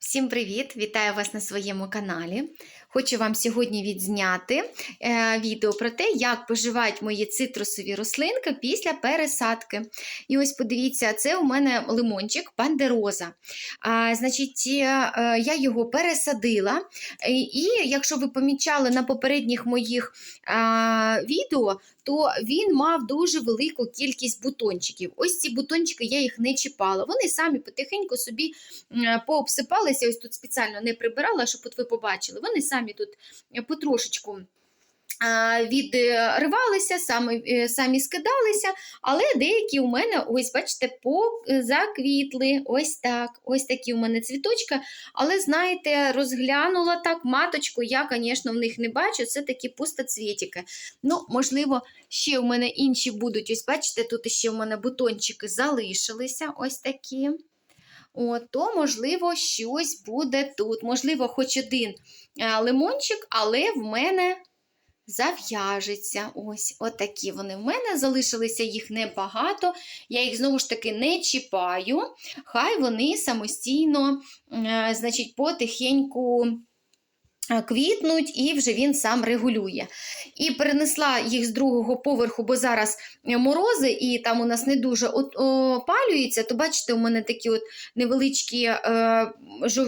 Всім привіт! Вітаю вас на своєму каналі. Хочу вам сьогодні відзняти е, відео про те, як поживають мої цитрусові рослинки після пересадки. І ось подивіться, це у мене лимончик пандероза. А, значить, е, е, я його пересадила. І, і якщо ви помічали на попередніх моїх а, відео, то він мав дуже велику кількість бутончиків. Ось ці бутончики я їх не чіпала. Вони самі потихеньку собі м, пообсипалися. Ось тут спеціально не прибирала, щоб от ви побачили. Вони самі тут потрошечку. Відривалися, самі, е, самі скидалися, але деякі у мене, ось бачите, заквітли. Ось так. Ось такі у мене цвіточки. Але, знаєте, розглянула так маточку, я, звісно, в них не бачу. Це такі пустоцвітики. Ну, можливо, ще у мене інші будуть. Ось, бачите, тут ще у мене бутончики залишилися. Ось такі. То, можливо, щось буде тут. Можливо, хоч один лимончик, але в мене зав'яжеться. Ось отакі вони в мене залишилися, їх небагато. Я їх знову ж таки не чіпаю. Хай вони самостійно, е, значить, потихеньку. Е, Квітнуть, і вже він сам регулює. І перенесла їх з другого поверху, бо зараз морози, і там у нас не дуже опалюється, то бачите, у мене такі от невеличкі е,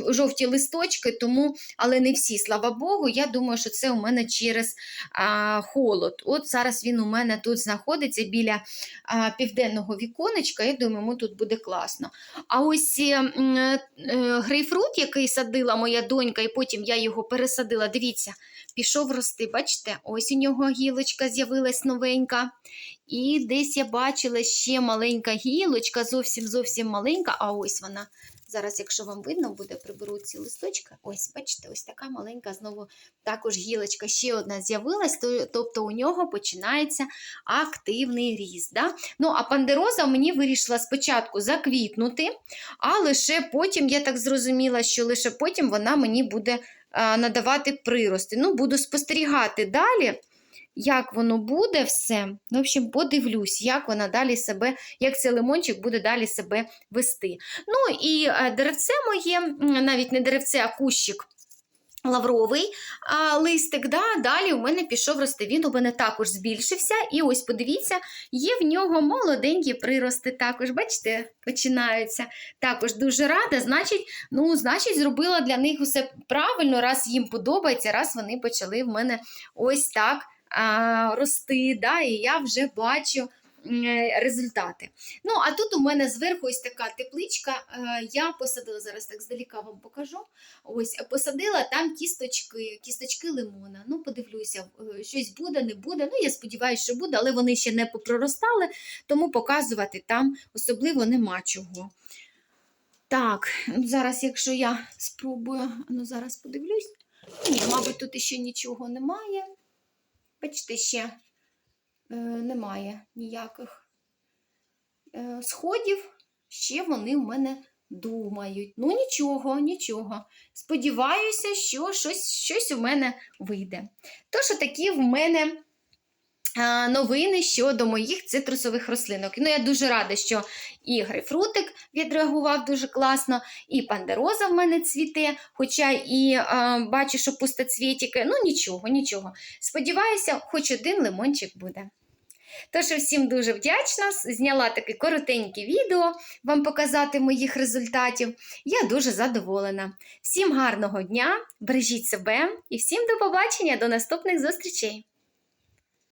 жовті листочки, тому, але не всі, слава Богу. Я думаю, що це у мене через холод. От зараз він у мене тут знаходиться біля південного віконечка. Я думаю, йому тут буде класно. А ось е, грейпфрут, який садила моя донька, і потім я його пересадила. Дивіться, пішов рости. Бачите, ось у нього гілочка з'явилась новенька. І десь я бачила ще маленька гілочка, зовсім зовсім маленька. А ось вона. Зараз, якщо вам видно, буде, приберу ці листочки. Ось, бачите, ось така маленька знову також гілочка ще одна з'явилась, то- тобто у нього починається активний ріст. Да? Ну, а пандероза мені вирішила спочатку заквітнути, а лише потім, я так зрозуміла, що лише потім вона мені буде надавати прирости. Ну, буду спостерігати далі. Як воно буде все, ну, в общем, подивлюсь, як вона далі себе, як цей лимончик буде далі себе вести. Ну і е, деревце моє, навіть не деревце, а кущик лавровий а, листик. Да, далі у мене пішов рости. Він у мене також збільшився. І ось подивіться, є в нього молоденькі прирости. Також, бачите, починаються. Також дуже рада. Значить, ну, значить, зробила для них усе правильно, раз їм подобається, раз вони почали в мене ось так а, рости. Да, І я вже бачу результати. Ну, а тут у мене зверху ось така тепличка. Е, Я посадила, зараз так здаліка вам покажу. Ось посадила там кісточки, кісточки лимона. Ну, подивлюся, е, щось буде, не буде. Ну, я сподіваюся, що буде, але вони ще не попроростали, тому показувати там особливо нема чого. Так, ну, зараз, якщо я спробую, ну зараз подивлюсь. Ні, мабуть, тут ще нічого немає. Бачите, ще е, немає ніяких е, сходів. Ще вони в мене думають. Ну, нічого, нічого. Сподіваюся, що щось, щось у мене вийде. Тож, такі в мене новини щодо моїх цитрусових рослинок. Ну, я дуже рада, що і грейпфрутик відреагував дуже класно, і пандероза в мене цвіте, хоча і а, бачу, що пустоцвітики. Ну, нічого, нічого. Сподіваюся, хоч один лимончик буде. Тож всім дуже вдячна. Зняла таке коротеньке відео вам показати моїх результатів. Я дуже задоволена. Всім гарного дня, бережіть себе і всім до побачення, до наступних зустрічей!